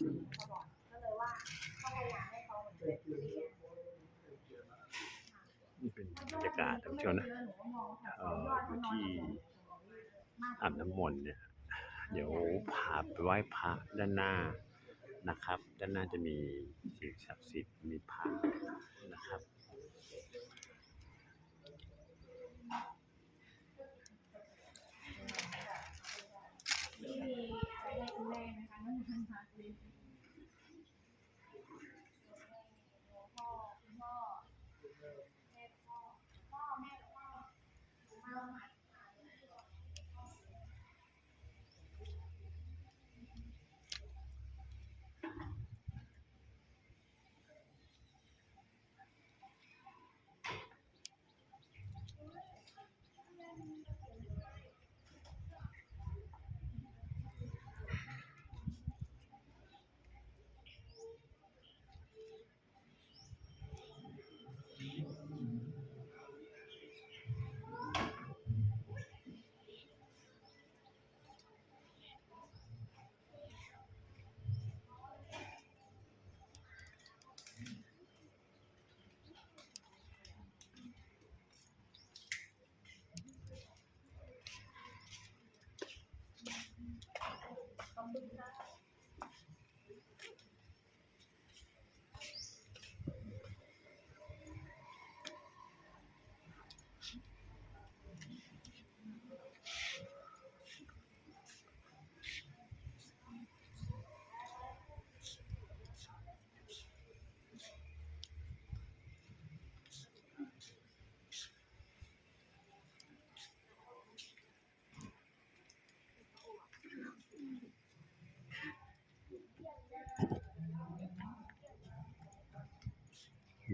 นี่เป็นบรรยากาศท่านผู้ชมนะเอ่ออยู่ที่อาบน้ำมนต์เนี่ย เดี๋ยวพาไปไหว้พระด้านหน้านะครับ ด้านหน้าจะมีสิ่งศักดิ์สิทธิ์มีพระนะครับ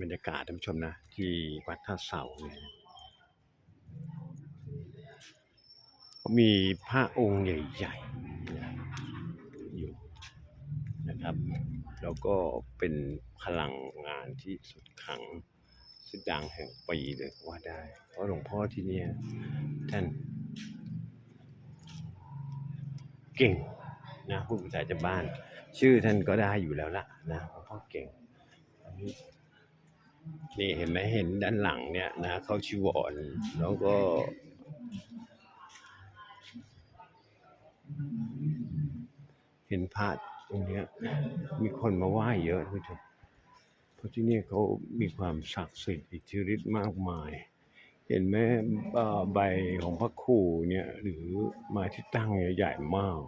บรรยากาศท่านผู้ชมนะ ที่วัดท่าเสาเนี่ยเขามีพระองค์ใหญ่ๆอยู่นะครับ แล้วก็เป็นพลังงานที่สุดขังสุดดังแห่งปีเลยว่าได้ เพราะหลวงพ่อที่เนี่ยท่าน เก่งนะพูดภาษาชาวบ้าน ชื่อท่านก็ได้อยู่แล้วล่ะนะหลวงพ่อเก่งอันนี้ นี่เห็นไหมเห็นด้านหลังเนี่ยนะเขาชิวรแล้วก็เห็นพระตรงเนี้ย มีคนมาไหว้เยอะทุกท่านเพราะที่นี่เขามีความศักดิ์สิทธิ์อิทธิฤทธิ์มากมาย เห็นไหมใบของพระครูเนี่ย หรือไม้ที่ตั้งใหญ่มาก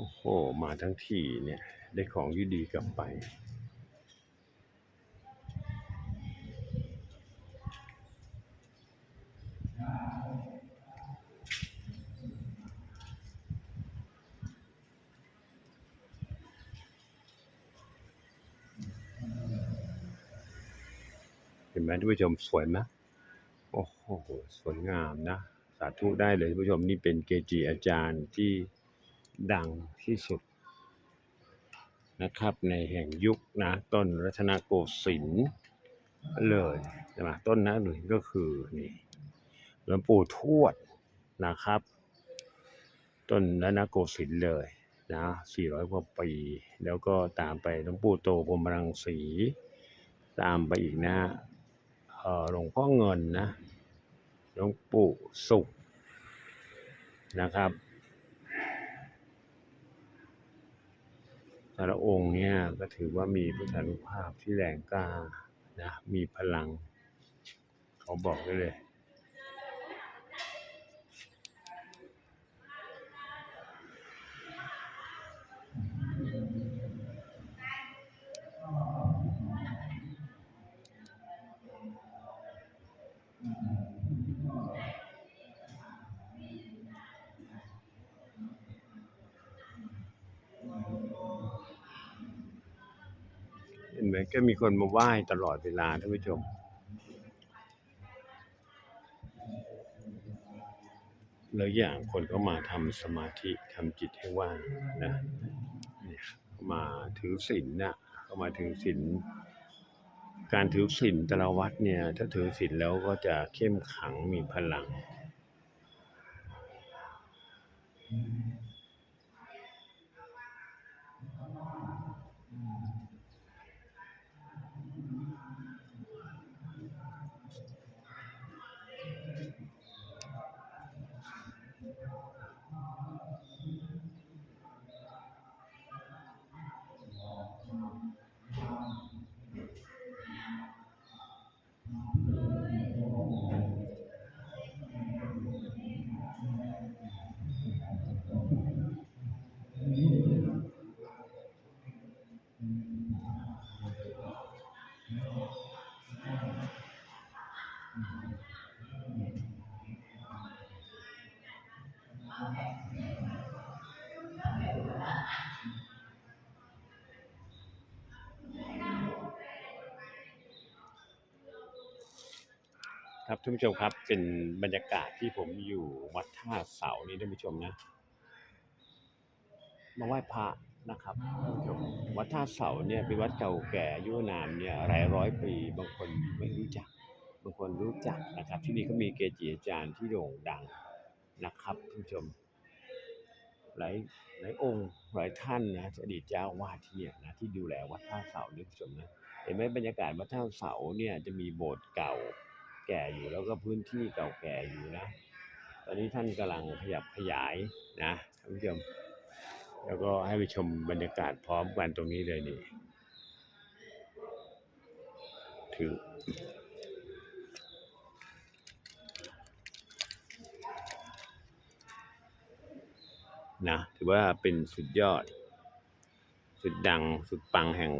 โอ้โห มาทั้งทีเนี่ย ได้ของดีๆกลับไป เห็นไหมท่านผู้ชมสวยไหมโอ้โห สวยงามนะ สาธุได้เลยท่านผู้ชมนี่เป็นเกจิอาจารย์ที่ ดังที่สุดนะครับในแห่งยุคนะต้นรัตนโกสินทร์เลยใช่ไหมต้นนั้นหนึ่งก็คือนี่หลวงปู่ทวดนะครับ ต้นรัตนโกสินทร์เลยนะ400กว่าปี แล้วก็ตามไปหลวงปู่โตพรมรังสีตามไปอีกนะเออหลวงพ่อเงินนะหลวงปู่สุขนะครับ แต่ละองค์เนี่ยก็ถือว่ามีพุทธานุภาพที่แรงกล้านะมีพลัง เขาบอกได้เลย เห็นไหมก็มีคนมาไหว้ตลอดเวลาท่านผู้ชม แล้วอย่างคนก็มาทำสมาธิทำจิตให้ว่างนะมาถือศีลนะก็มาถือศีลการถือศีลแต่ละวัดเนี่ยถ้าถือศีลแล้วก็จะเข้มขังมีพลัง ครับท่านผู้ชมครับเป็นบรรยากาศที่ผมอยู่วัดท่าเสานี่ท่านผู้ชมนะมาไหว้พระนะครับท่านผู้ชมวัดท่าเสาเนี่ยเป็นวัดเก่าแก่อายุนานเนี่ยหลายร้อยปีบางคนไม่รู้จัก บางคนรู้จักนะครับ ที่นี่เขามีเกจิอาจารย์ที่โด่งดัง นะครับท่านผู้ชม หลายหลายองค์หลายท่านนะอดีตเจ้าวาดที่เนี่ยนะที่ดูแลวัดท่าเสาเนี่ยท่านผู้ชมนะเห็นไหมบรรยากาศวัดท่าเสาเนี่ยจะมีโบสถ์เก่าแก่อยู่แล้วก็พื้นที่เก่าแก่อยู่นะ ตอนนี้ท่านกำลังขยับขยายนะท่านผู้ชม แล้วก็ให้ไปชมบรรยากาศพร้อมกันตรงนี้เลยนี่ถือ นะถือว่าเป็นสุดยอด สุดดังสุดปังแห่ง